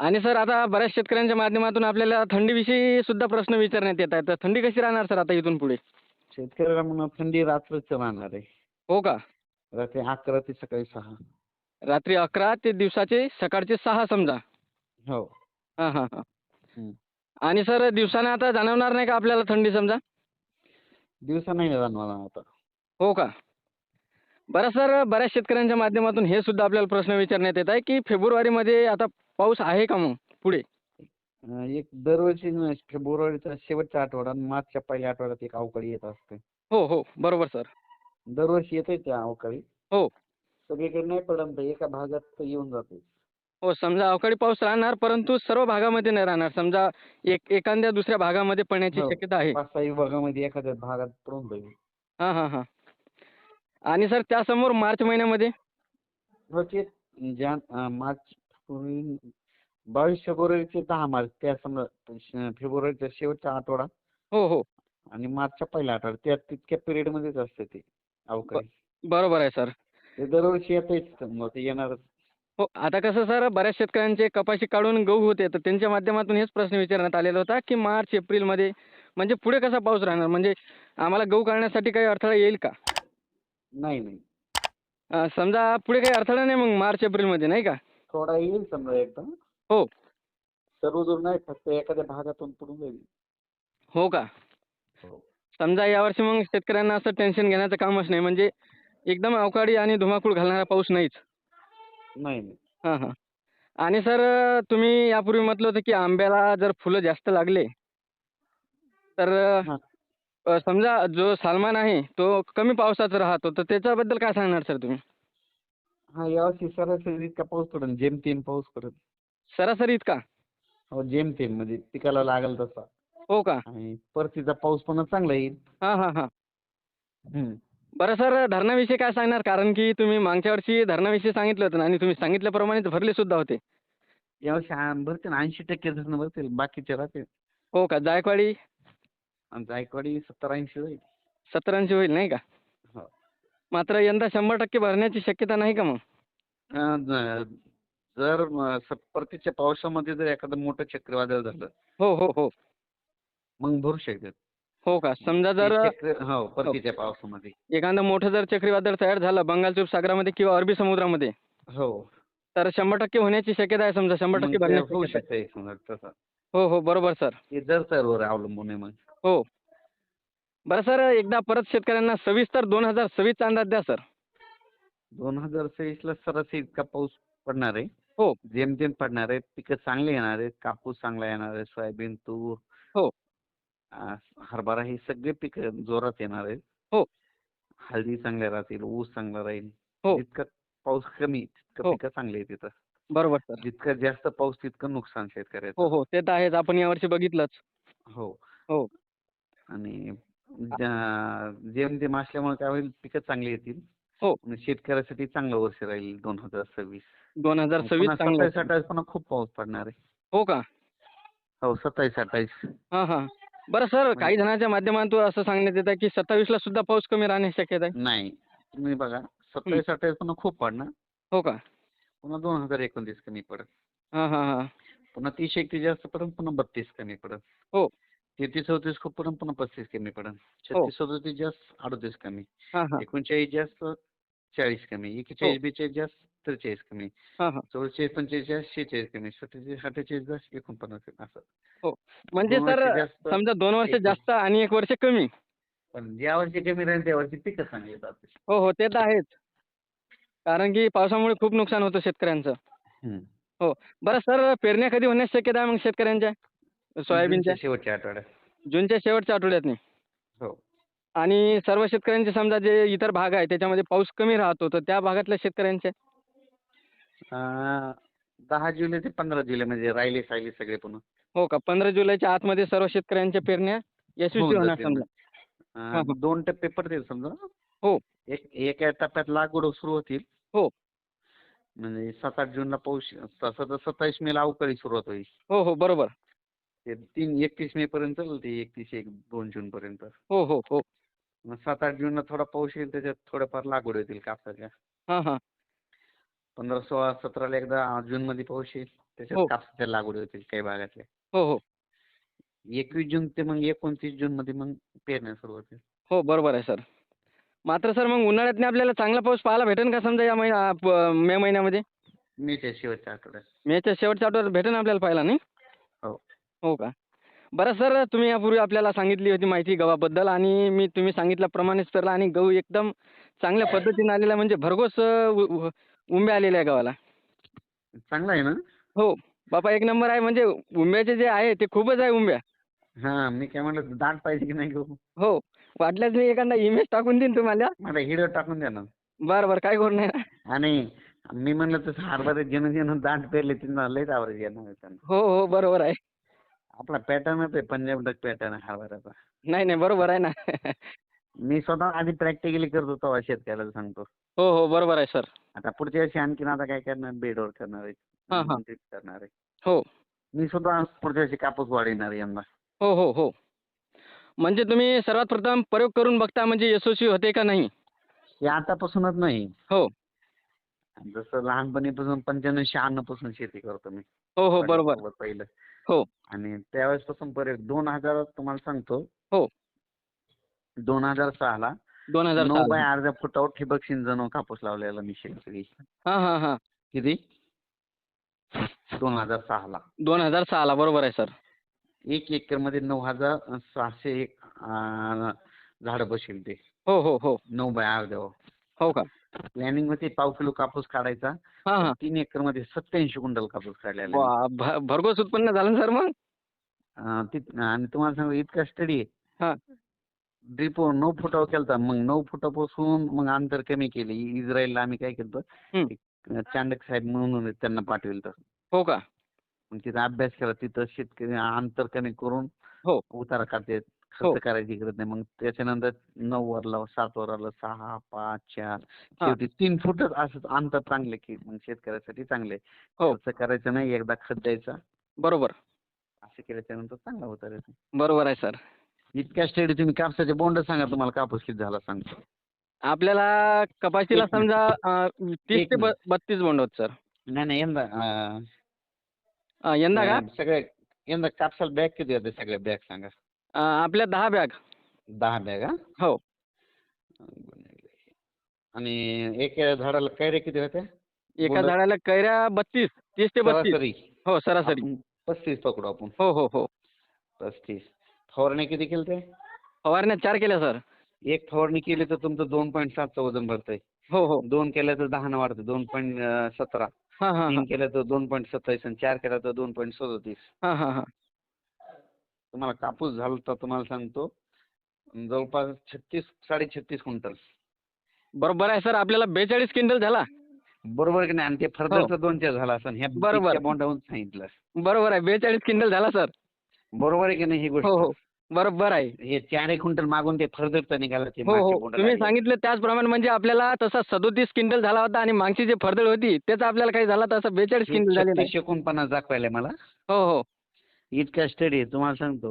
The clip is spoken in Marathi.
आणि सर आता बऱ्याच शेतकऱ्यांच्या माध्यमातून आपल्याला थंडीविषयी सुद्धा प्रश्न विचारण्यात येत आहेत. तर थंडी कशी राहणार सर आता इथून पुढे? शेतकऱ्याला म्हणा थंडी रात्रच राहणार आहे. हो का? रात्री अकरा ते सकाळी सहा. रात्री अकरा ते दिवसाचे सकाळचे सहा समजा. हो. हां हां हां. हं. आणि सर दिवसानं आता जाणवणार नाही का आपल्याला थंडी समजा? दिवसा नाही जाणवणार आता. हो का? बरं सर बऱ्याच शेतकऱ्यांच्या माध्यमातून हे सुद्धा आपल्याला प्रश्न विचारण्यात येत आहे की फेब्रुवारीमध्ये आता पाऊस आहे का मग पुढे? अं, एक दरवर्षी न- फेब्रुवारीचा शेवटचा आठवडा आणि मार्चच्या पहिल्या आठवड्यात एक अवकाळी येत असते. हो हो. बरोबर सर. दरवर्षी येते त्या अवकाळी. हो. सगळीकडे नाही पडत पण एका भागात तर येऊन जाते. हो समजा अवकाळी पाऊस राहणार परंतु सर्व भागामध्ये नाही राहणार. समजा एक एखाद्या दुसऱ्या भागामध्ये पडण्याची हो. शक्यता आहे. पाच सहा विभागामध्ये एखाद्या भागात पडून जाईल. हां हां हां. आणि सर त्यासमोर मार्च महिन्यामध्ये? अं, मार्च पूर्वी बावीस फेब्रुवारी ते दहा मार्च त्या समजा श- फेब्रुवारीचा शेवटचा आठवडा. हो हो. आणि मार्चच्या पहिला आठवडा त्या तितक्या पिरियड मध्येच असते ते अवकाळी. बरोबर आहे सर. ते दरवर्षी येतेच मग ते येणारच. हो आता कसं सर बऱ्याच शेतकऱ्यांचे कपाशी काढून गहू होते तर त्यांच्या माध्यमातून हेच प्रश्न विचारण्यात आलेला होता की मार्च एप्रिलमध्ये म्हणजे पुढे कसा पाऊस राहणार? म्हणजे आम्हाला गहू काढण्यासाठी काही अडथळा येईल का? नाही नाही. अं, समजा पुढे काही अडथळा नाही मग मार्च एप्रिलमध्ये नाही का? थोडा येईल समजा एकदा हो. सर्व दूर नाही फक्त एखाद्या भागातून पडून जाईल. हो का? हो. समजा यावर्षी मग शेतकऱ्यांना असं टेन्शन घेण्याचं कामच नाही म्हणजे एकदम अवकाळी आणि धुमाकूळ घालणारा पाऊस नाहीच. नाही नाही. हां हां. आणि सर तुम्ही यापूर्वी म्हटलं होतं की आंब्याला जर फुलं जास्त लागले तर हां. अ, समजा जो सालमान आहे तो कमी पावसाचा राहतो तर त्याच्याबद्दल काय सांगणार सर तुम्ही? हा यावर्षी सरासरी इतका पाऊस पडेल जेमतेम पाऊस पडेल सरासरी इतका? हो जेमतेम म्हणजे पिकाला लागेल तसा. हो का? आणि परतीचा पाऊस पण चांगला येईल. हां हां हां. हम्म. बरं सर धरणाविषयी काय सांगणार? कारण की तुम्ही मागच्या वर्षी धरणाविषयी सांगितलं होतं ना आणि तुम्ही सांगितल्याप्रमाणेच भरले सुद्धा होते. यावर्षी भरतील ऐंशी टक्के धरणं भरतील बाकीचे राहतील. हो का? जायकवाडी? आणि जायकवाडी सत्तर ऐंशी होईल. सत्तर ऐंशी होईल नाही का? हो. मात्र यंदा शंभर टक्के भरण्याची शक्यता नाही का मग? जर परतीच्या पावसामध्ये जर एखादं मोठं चक्रीवादळ झालं हो हो हो. मग भरू शकतात. हो का? समजा जर हो परतीच्या पावसामध्ये. एखादं मोठं जर चक्रीवादळ तयार झालं बंगालच्या उपसागरामध्ये किंवा अरबी समुद्रामध्ये हो. तर शंभर टक्के होण्याची शक्यता आहे समजा शंभर टक्के होऊ. शकतं हो हो बरोबर सर. ते दर सर्वर अवलंबून आहे मग. हो. बरं सर एकदा परत शेतकऱ्यांना सविस्तर दोन हजार सव्वीसचा अंदाज द्या सर. दोन हजार सव्वीसला सरासरी इतका पाऊस पडणार आहे हो. जेमतेम पडणार आहे पिकं चांगली येणार आहेत कापूस चांगला येणार आहे सोयाबीन तूर हो. आ, हरभरा ही सगळे पिकं जोरात येणार आहेत हो. हळदी चांगल्या राहतील ऊस चांगला राहील हो. जितका पाऊस कमी तितकं हो. पिकं चांगली आहे तिथं बरोबर सर जितका जास्त पाऊस तितकं नुकसान शेतकऱ्याचं हो हो ते तर आहेच आपण यावर्षी बघितलंच हो हो. आणि ज्या- जेमतेम असल्यामुळे काय होईल पिकं चांगली येतील हो. शेतकऱ्यासाठी चांगलं वर्ष राहील दोन हजार सव्वीस. दोन हजार सव्वीस सत्तावीस अठ्ठावीस पुन्हा खूप पाऊस पडणार आहे. हो का? हो सत्तावीस अठ्ठावीस हां हां. बरं सर काही जणांच्या माध्यमातून असं सांगण्यात येतं की सत्तावीसला सुद्धा पाऊस कमी राहण्याची शक्यता आहे. नाही. तुम्ही बघा सत्तावीस अठ्ठावीस पुन्हा खूप पडणार. हो का? पुन्हा दोन हजार एकोणतीस कमी पडत हां हां हां. पुन्हा तीस एकतीस जास्त पडत पुन्हा बत्तीस कमी पडत हो. तेहतीस चौतीस खूप पडत पुन्हा पस्तीस कमी पडत हो. छत्तीस सदोतीस जास्त अडतीस कमी. एकोणचाळीस जास्त चाळीस कमी एकेचाळीस बेचाळीस जास्त त्रेचाळीस कमी. हां हां. चौवेचाळीस पंचेचाळीस जास्त शेहेचाळीस कमी सत्तेचाळीस अठ्ठेचाळीस जास्त एकोणपन्नास असं. म्हणजे दोन सर समजा दोन वर्ष जास्त आणि एक वर्ष कमी. पण ज्या वर्षी कमी राहील त्या वर्षी पिकं चांगली येतात. हो हो ते तर आहेच. कारण की पावसामुळे खूप नुकसान होतं शेतकऱ्यांचं. हम्म. बरं सर पेरण्या कधी होण्याची शक्यता आहे मग शेतकऱ्यांच्या? सोयाबीनच्या? शेवटच्या आठवड्यात. जूनच्या शेवटच्या आठवड्यातनी. हो. आणि सर्व शेतकऱ्यांचे समजा जे इतर भाग आहे त्याच्यामध्ये पाऊस कमी राहतो तर त्या भागातल्या शेतकऱ्यांचे अं, दहा जुलै ते पंधरा जुलै म्हणजे राहिले सायले सगळे पुन्हा हो का पंधरा जुलैच्या आतमध्ये सर्व शेतकऱ्यांच्या पेरण्या यशस्वी होऊन होणार जातील. समजा अं, हा, हा. दोन टप्पे पडतील समजा हो. एक एका टप्प्यात लागवड सुरू होतील हो. म्हणजे सात आठ जूनला पाऊस सत्तावीस मेला अवकाळी सुरुवात होईल हो हो बरोबर ते तीन एकतीस मे पर्यंत चालते एकतीस एक दोन जून पर्यंत. हो हो हो. मग सात आठ जूनला थोडा पाऊस येईल त्याच्यात थोड्याफार लागवड होतील कापसाच्या. हां हां. पंधरा सोळा सतराला एकदा जून मध्ये पाऊस येईल त्याच्यात हो. कापसाच्या लागवडी होतील काही भागातल्या. हो हो. एकवीस जून ते मग एकोणतीस जून मध्ये मग पेरण्या सुरू होतील. हो बरोबर आहे सर. मात्र सर मग उन्हाळ्यात आपल्याला चांगला पाऊस पाहायला भेटेल का समजा या महिना प- मे महिन्यामध्ये? मेच्या शेवटच्या आठवड्यात. मेच्या शेवटच्या आठवड्यात भेटेल आपल्याला पाहायला नाही? हो. का? बरं सर तुम्ही यापूर्वी आपल्याला सांगितली होती माहिती गव्हाबद्दल आणि मी तुम्ही सांगितल्याप्रमाणेच पेरला आणि गहू एकदम चांगल्या पद्धतीने आलेला म्हणजे भरघोस अं, उ- उ- उंब्या आलेल्या आहे गव्हाला. चांगला आहे ना? हो. बापा एक नंबर आहे म्हणजे उंब्याचे जे आहे ते खूपच आहे उंब्या. हा मी काय म्हणलं दाट पाहिजे की नाही गहू? हो. वाटल्यास मी एखादा इमेज टाकून देईन तुम्हाला. मला हिडो टाकून द्या ना. बरं बरं काय करू नये आणि मी म्हणलं तसं हरभरे ज्यानं ज्यानं दाट पेरले त्यांना लयच आवरेज येणार आहे त्यांना. हो हो बरोबर आहे. आपला पॅटर्नच आहे पंजाब डक पॅटर्न आहे हरभऱ्याचा नाही नाही बरोबर आहे ना. मी स्वतः आधी प्रॅक्टिकली करतो तेव्हा शेतकऱ्याला सांगतो. हो हो बरोबर आहे सर आता पुढच्या वर्षी आणखीन आता काय करणार? बेडवर करणार हा, हा. आहे ड्रीप करणार आहे. हो. मी स्वतः पुढच्या वर्षी कापूस वाढवणार आहे यंदा. हो हो हो. म्हणजे तुम्ही सर्वात प्रथम प्रयोग करून बघता म्हणजे यशस्वी होते का नाही? हे आतापासूनच नाही. हो. जसं लहानपणीपासून पंच्याण्णव शहाण्णवपासून शेती करतो मी. हो हो बरोबर. पहिलं. हो. आणि त्यावेळेस पासून प्रयोग दोन हजार तुम्हाला सांगतो. हो. दोन हजार सहाला दोन हजार नऊ बाय अर्ध्या फुटावर ठिबक सिंचन कापूस लावलेला मी शेतकरी हां हां हां. किती? दोन हजार सहाला. दोन हजार सहाला बरोबर आहे सर. एक एकरमध्ये नऊ हजार सहाशे झाडं बसेल ते. हो हो हो. नऊ बाय अर्ध्यावर. हो का? प्लॅनिंगमध्ये पाव किलो कापूस काढायचा. हां हां. तीन एकरमध्ये सत्याऐंशी क्विंटल कापूस काढलेला आहे. वा भ- भरघोस उत्पन्न झालं ना सर मग? अं, ती- आणि तुम्हाला सांगू इतका स्टडी हां. ड्रिप नऊ फुटावर केलता. मग नऊ फुटापासून मग अंतर कमी केले. इस्रायलला आम्ही काय केलं. चांडक साहेब म्हणून आहेत, त्यांना पाठविलं तर हो का? मग तिथं अभ्यास केला. तिथं शेतकरी अंतर कमी करून हो. उतारा काढतात. खर्च करायची गरज नाही. मग त्याच्यानंतर नऊ वर लाव सात वर आलं सहा पाच चार शेवटी तीन फुटच असं अंतर चांगले की मग शेतकऱ्यासाठी चांगले हो. खर्च करायचं नाही एकदा खत द्यायचा. बरोबर. असं केल्याच्यानंतर चांगला होता बरोबर आहे सर. इतक्या स्टडी तुम्ही कापसाचे बोंड सांगा तुम्हाला कापूस किती झाला सांगतो. आपल्याला कपाशीला. समजा तीस ते. बत्तीस बोंड होत सर. नाही नाही यंदा यंदा का? सगळे यंदा कापसाला बॅग किती होते सगळे बॅग सांगा. अं, आपल्या दहा बॅग. दहा बॅग हा? हो. आणि एक झाडाला कैरे किती होत्या? एका? झाडाला कैऱ्या बत्तीस तीस ते बत्तीस. सरासरी. हो सरासरी. आपण पस्तीस पकडू आपण. हो हो हो. पस्तीस. फवारणी किती केली ते फवारण्या चार केल्या सर. एक फवारणी केली तर तुमचं दोन पॉईंट सातचं वजन भरतंय. हो हो. दोन केल्या तर दहा वाढतं दोन पॉईंट सतरा. हां हां. तीन केल्या तर दोन पॉईंट सत्तावीस आणि चार केल्या तर दोन पॉईंट सदोतीस. हां हां हां. तुम्हाला कापूस झाला तर तुम्हाला सांगतो जवळपास छत्तीस साडे छत्तीस क्विंटल. बरोबर आहे सर आपल्याला बेचाळीस क्विंटल झाला. बरोबर की नाही? आणि ते फर्दरचं दोन चार झाला असं ह्या हो. बरोबर. बोंडावून सांगितलं बरोबर आहे बेचाळीस क्विंटल झाला सर. बरोबर आहे की नाही ही हो गोष्ट? हो बरोबर आहे. हे चार एक क्विंटल मागून ते फर्दरचं निघालं ते हो हो. तुम्ही. सांगितलं त्याचप्रमाणे म्हणजे आपल्याला तसा सदोतीस क्विंटल झाला होता आणि मागची जी फरदळ होती त्याचा आपल्याला काही झाला तसा बेचाळीस हे क्विंटल छत्तीस एकोणपन्नास दाखवायला मला. हो हो. इतका स्टडी तुम्हाला सांगतो